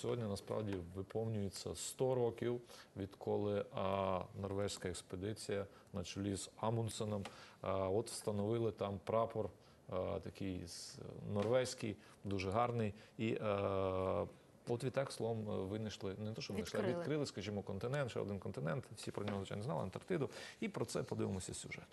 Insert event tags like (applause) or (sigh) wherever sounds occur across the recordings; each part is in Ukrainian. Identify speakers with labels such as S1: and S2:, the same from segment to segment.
S1: сьогодні насправді виповнюється 100 років, відколи а, норвезька експедиція на чолі з Амундсеном а, от встановили там прапор. а, Такий норвезький, дуже гарний. І е, от відтак словом винайшли, не то, що винайшли, а
S2: Відкрили.
S1: відкрили, скажімо, континент, ще один континент. Всі про нього, звичайно, знали, Антарктиду. І про це подивимося сюжет.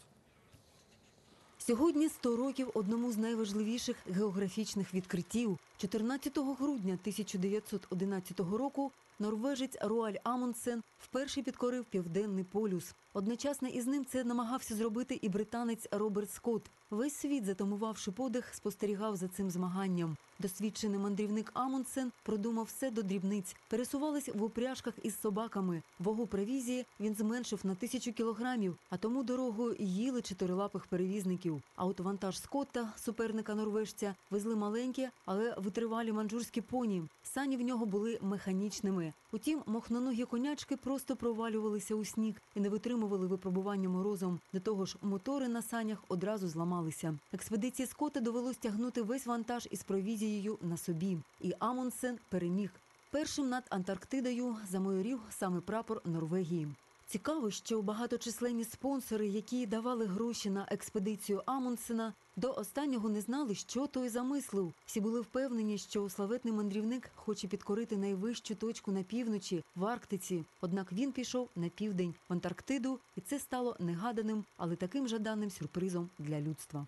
S3: Сьогодні 100 років одному з найважливіших географічних відкриттів. 14 грудня 1911 року норвежець Роаль Амундсен вперше підкорив південний полюс. Одночасно із ним це намагався зробити і британець Роберт Скотт. Весь світ, затамувавши подих, спостерігав за цим змаганням. Досвідчений мандрівник Амундсен продумав все до дрібниць. Пересувались в упряжках із собаками. Вагу провізії він зменшив на тисячу кілограмів, а тому дорогою їли чотирилапих перевізників. А от вантаж Скотта, суперника норвежця, везли маленькі, але витривалі манджурські поні. Сані в нього були механічними. Утім, мохноногі конячки просто провалювалися у сніг і не витримували випробування морозом. До того ж, мотори на санях одразу зламалися. Експедиції Скота довелось тягнути весь вантаж із провізією на собі. І Амундсен переміг. Першим над Антарктидою замайорів саме прапор Норвегії. Цікаво, що багаточисленні спонсори, які давали гроші на експедицію Амундсена, до останнього не знали, що той замислив. Всі були впевнені, що славетний мандрівник хоче підкорити найвищу точку на півночі в Арктиці. Однак він пішов на південь в Антарктиду, і це стало негаданим, але таким жаданим сюрпризом для людства.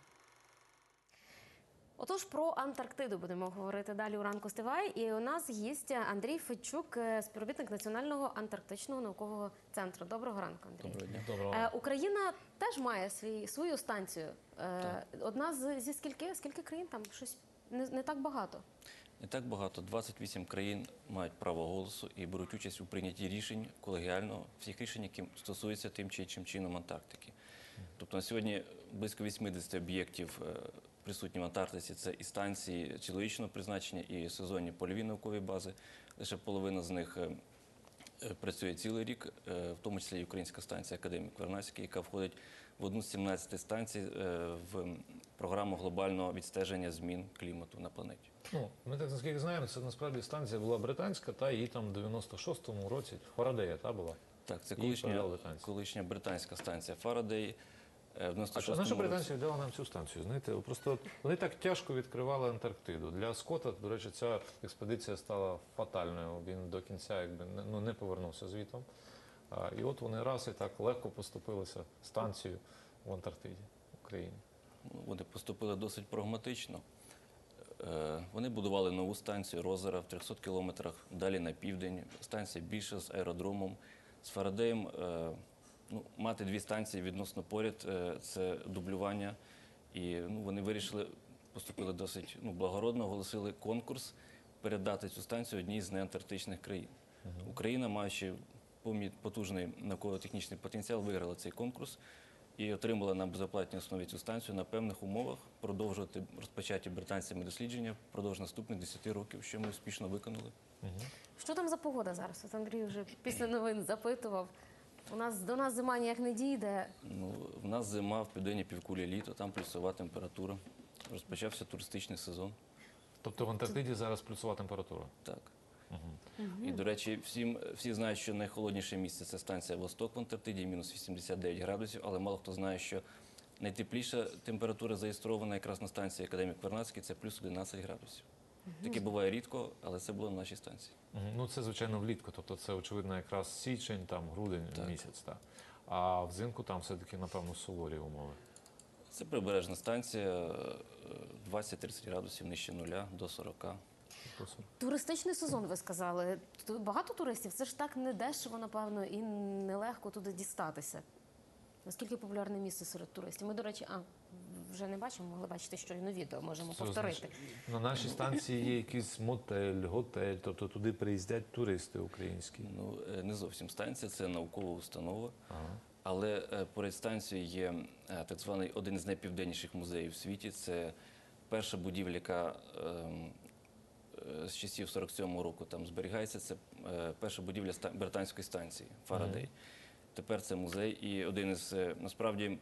S2: Отож, про Антарктиду будемо говорити далі у ранку Стивай. І у нас гість Андрій Федчук, е, співробітник Національного антарктичного наукового центру. Доброго ранку, Андрій.
S4: Доброго дня.
S1: Доброго.
S2: Е, Україна теж має свій, свою станцію. Е, Одна з зі скільки? Скільки країн там? Щось не, не так багато.
S4: Не так багато. 28 країн мають право голосу і беруть участь у прийнятті рішень колегіально всіх рішень, які стосуються тим чи іншим чином Антарктики. Тобто на сьогодні близько 80 об'єктів е, присутні в Антарктиці. Це і станції чоловічного призначення, і сезонні польові наукові бази. Лише половина з них е, е, працює цілий рік, е, в тому числі і українська станція Академік Вернадський, яка входить в одну з 17 станцій в програму глобального відстеження змін клімату на планеті.
S1: Ну, ми так наскільки знаємо, це насправді станція була британська, та її там в 96-му році Фарадея та була.
S4: Так, це колишня, колишня британська станція Фарадей. Е, В
S1: що
S4: 96-му
S1: наша британці віддала нам цю станцію? Знаєте, просто вони так тяжко відкривали Антарктиду. Для Скотта, до речі, ця експедиція стала фатальною. Він до кінця якби ну, не повернувся звітом. А, І от вони раз і так легко поступилися станцією в Антарктиді в Україні.
S4: Ну, Вони поступили досить прагматично. Е, Вони будували нову станцію Розера в 300 кілометрах далі на південь. Станція більша з аеродромом. З Фарадеєм е, ну, мати дві станції відносно поряд е, це дублювання. І ну, вони вирішили, поступили досить ну, благородно, оголосили конкурс передати цю станцію одній з неантарктичних країн. Україна, маючи потужний науково-технічний потенціал, виграла цей конкурс і отримала на безоплатній основі цю станцію на певних умовах продовжувати розпочаті британцями дослідження впродовж наступних 10 років, що ми успішно виконали.
S2: Що там за погода зараз? От Андрій вже після новин запитував. У нас до нас зима ніяк не дійде.
S4: Ну, в нас зима в південній півкулі літо, там плюсова температура. Розпочався туристичний сезон.
S1: Тобто в Антарктиді зараз плюсова температура.
S4: Так. І, до речі, всім, всі знають, що найхолодніше місце це станція Восток в Антарктиді, мінус 89 градусів, але мало хто знає, що найтепліша температура зареєстрована якраз на станції Академік Вернадський, це плюс 11 градусів. Таке буває рідко, але це було на нашій станції.
S1: Ну, це, звичайно, влітку. Тобто це, очевидно, якраз січень, там, грудень місяць. Так. А взимку там все-таки, напевно, суворі умови.
S4: Це прибережна станція, е, 20-30 градусів нижче нуля до 40.
S1: Тобто,
S2: Туристичний сезон, ви сказали. Тут багато туристів. Це ж так недешево, напевно, і нелегко туди дістатися. Наскільки популярне місце серед туристів? Ми, до речі, а вже не бачимо, могли бачити щойно відео, можемо
S1: Це
S2: повторити.
S1: значить, На нашій станції є якийсь мотель, готель, тобто туди приїздять туристи українські.
S4: Ну, е, не зовсім станція, це наукова установа. Але е, поряд станцією є е, так званий один з найпівденніших музеїв у світі. Це перша будівля, яка ем, з часів 47-го року там зберігається. Це перша будівля британської станції Фарадей. Тепер це музей і один із насправді.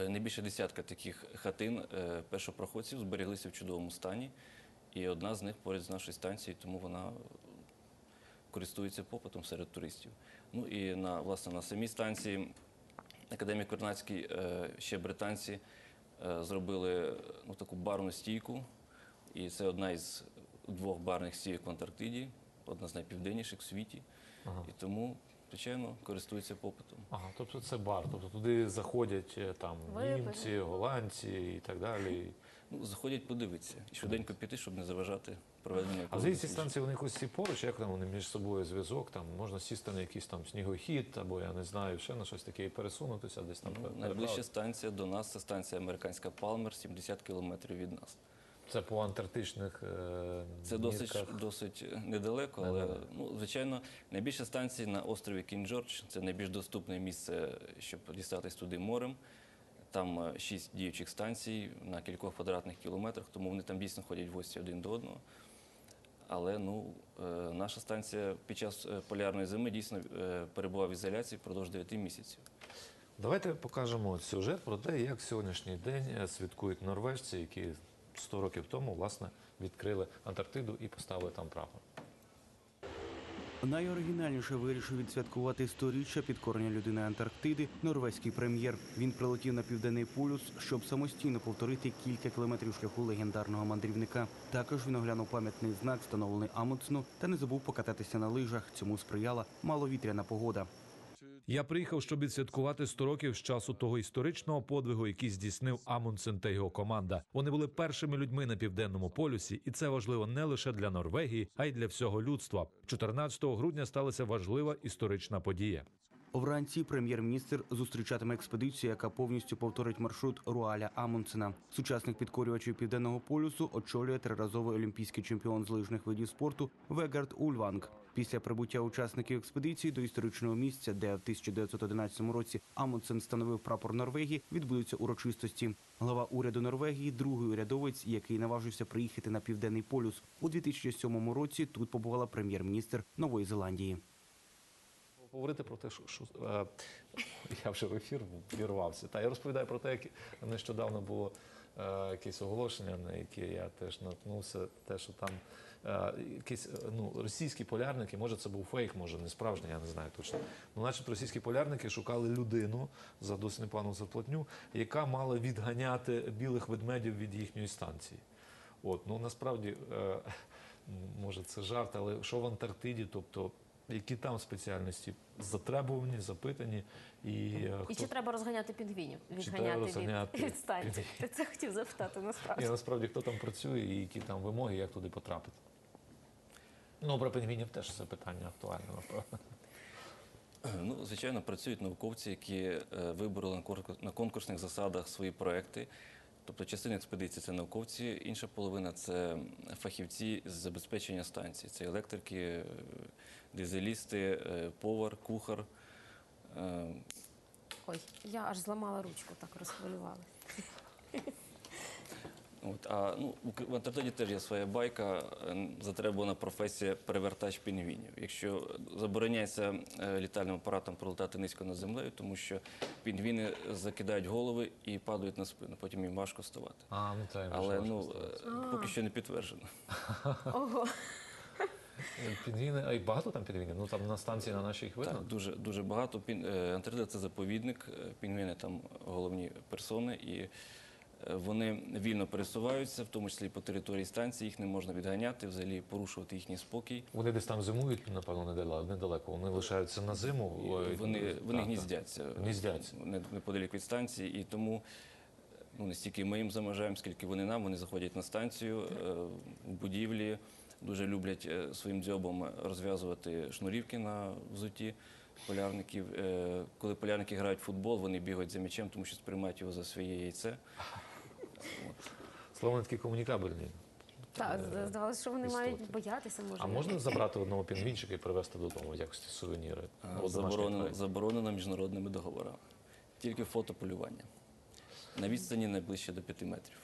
S4: Е, Не більше десятка таких хатин е, першопроходців зберіглися в чудовому стані. І одна з них поряд з нашою станцією, тому вона користуються попитом серед туристів. Ну і на власне на самій станції академік Вернацький, е, ще британці зробили ну, таку барну стійку. І це одна із двох барних стійок в Антарктиді, одна з найпівденніших в світі.
S1: Ага.
S4: І тому, звичайно, користуються попитом.
S1: Ага, тобто це бар, тобто туди заходять е, там
S2: Випити.
S1: німці, голландці і так далі. (laughs)
S4: Ну, заходять подивитися і швиденько піти, щоб не заважати проведенню.
S1: А взагалі ці станції вони якось всі поруч, як там вони між собою зв'язок, там можна сісти на якийсь там снігохід, або я не знаю, ще на щось таке і пересунутися десь там.
S4: Ну, найближча станція до нас це станція американська Палмер, 70 кілометрів від нас.
S1: Це по антарктичних е,
S4: Це досить, досить недалеко, але
S1: Недалеко.
S4: ну, звичайно, найбільша станція на острові Кінг-Джордж це найбільш доступне місце, щоб дістатись туди морем. Там е, шість діючих станцій на кількох квадратних кілометрах, тому вони там дійсно ходять в гості один до одного. Але ну, е, наша станція під час е, полярної зими дійсно е, перебувала в ізоляції впродовж 9 місяців.
S1: Давайте покажемо сюжет про те, як сьогоднішній день е, святкують норвежці, які 100 років тому власне відкрили Антарктиду і поставили там прапор.
S5: Найоригінальніше вирішив відсвяткувати сторіччя підкорення людини Антарктиди норвезький прем'єр. Він прилетів на південний полюс, щоб самостійно повторити кілька кілометрів шляху легендарного мандрівника. Також він оглянув пам'ятний знак, встановлений Амундсену, та не забув покататися на лижах. Цьому сприяла маловітряна погода.
S6: Я приїхав, щоб відсвяткувати 100 років з часу того історичного подвигу, який здійснив Амундсен та його команда. Вони були першими людьми на південному полюсі, і це важливо не лише для Норвегії, а й для всього людства. 14 грудня сталася важлива історична подія.
S5: Вранці прем'єр-міністр зустрічатиме експедицію, яка повністю повторить маршрут Руаля Амундсена. Сучасних підкорювачів південного полюсу очолює триразовий олімпійський чемпіон з лижних видів спорту Вегард Ульванг. Після прибуття учасників експедиції до історичного місця, де в 1911 році Амундсен встановив прапор Норвегії, відбудуться урочистості. Глава уряду Норвегії, другий урядовець, який наважився приїхати на південний полюс. У 2007 році тут побувала прем'єр-міністр Нової Зеландії.
S1: Говорити про те, що, що е, я вже в ефір вірвався. Та я розповідаю про те, як нещодавно було е, якесь оголошення, на яке я теж наткнувся, те, що там е, якісь е, ну, російські полярники, може це був фейк, може не справжній, я не знаю точно. Ну, начебто російські полярники шукали людину за досить непогану зарплатню, яка мала відганяти білих ведмедів від їхньої станції. От, ну насправді, е, може, це жарт, але що в Антарктиді, тобто які там спеціальності затребувані, запитані, і, е,
S2: І
S1: хто
S2: чи треба розганяти пінгвінів?
S1: треба
S2: Відганяти
S1: розганяти (laughs)
S2: від, від Ти це хотів запитати насправді.
S1: і насправді хто там працює, і які там вимоги, як туди потрапити. Ну, про пінгвінів теж це питання актуальне, напевно.
S4: Ну, звичайно, працюють науковці, які е, вибороли на конкурсних засадах свої проекти. Тобто частина експедиції це науковці, інша половина це фахівці з забезпечення станції. Це електрики, дизелісти, е, повар, кухар. Е,
S2: Ой, я аж зламала ручку, так розхвилювалася.
S4: От, а ну, в Антарктиді теж є своя байка, е, затребувана професія перевертач пінгвінів. Якщо забороняється е, літальним апаратом пролетати низько над землею, тому що пінгвіни закидають голови і падають на спину, потім їм важко вставати.
S1: А, ну так,
S4: Але ну, е, поки що не підтверджено. (laughs)
S2: Ого.
S1: пінгвіни, а й багато там пінгвінів? Ну там на станції на нашій видно.
S4: Так, дуже, дуже багато. Пін- Антарктида – це заповідник, пінгвіни там головні персони, і вони вільно пересуваються, в тому числі по території станції, їх не можна відганяти, взагалі порушувати їхній спокій.
S1: Вони десь там зимують, напевно, недалеко. недалеко. Вони лишаються на зиму.
S4: І Вони, вони
S1: так.
S4: гніздяться,
S1: Гніздяться.
S4: неподалік від станції, і тому ну, не стільки ми їм заважаємо, скільки вони нам. Вони заходять на станцію е, в будівлі, дуже люблять е, своїм дзьобом розв'язувати шнурівки на взуті полярників. Е, Коли полярники грають в футбол, вони бігають за м'ячем, тому що сприймають його за своє яйце.
S1: Словно такі комунікабельні.
S2: Так,
S1: Е,
S2: здавалося, що вони
S1: істоти.
S2: мають боятися, може.
S1: А можна забрати одного пінгвінчика і привезти додому в якості сувеніри?
S4: Е, Заборонено, заборонено міжнародними договорами. Тільки фотополювання. На відстані найближче до 5 метрів.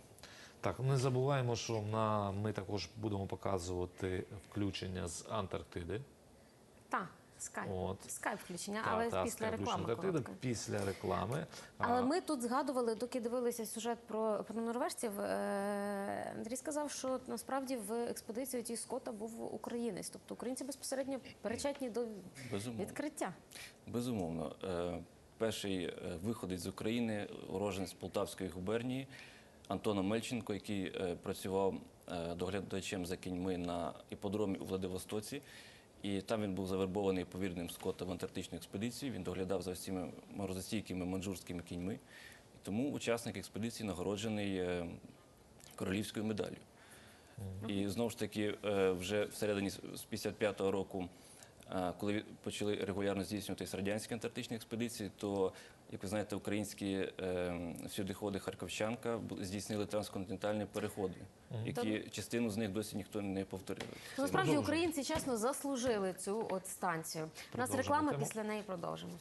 S1: Так, не забуваємо, що на ми також будемо показувати включення з Антарктиди.
S2: Так, Скайп.
S1: От.
S2: Скайп включення,
S1: Та,
S2: але
S1: та,
S2: після
S1: скайп
S2: реклами.
S1: Та. Після реклами.
S2: Але
S1: А,
S2: ми тут згадували, доки дивилися сюжет про, про норвежців. Е, Андрій сказав, що насправді в експедиції ті Скотта був українець. Тобто українці безпосередньо причетні до
S4: Безумовно.
S2: відкриття.
S4: Безумовно. Е, Перший е, виходить з України, уроженець Полтавської губернії Антона Мельченко, який е, працював е, доглядачем за кіньми на іподромі у Владивостоці. І там він був завербований повірним Скотта в антарктичну експедицію. Він доглядав за всіми морозостійкими манджурськими кіньми. І тому учасник експедиції нагороджений е, королівською медаллю. І знову ж таки, е, вже всередині з 55-го року, е, коли почали регулярно здійснюватися радянські антарктичні експедиції, то, як ви знаєте, українські е, всюдиходи Харківчанка здійснили трансконтинентальні переходи, які частину з них досі ніхто не повторив.
S2: Ну, Насправді українці чесно заслужили цю от станцію. У нас реклама, після неї продовжимо.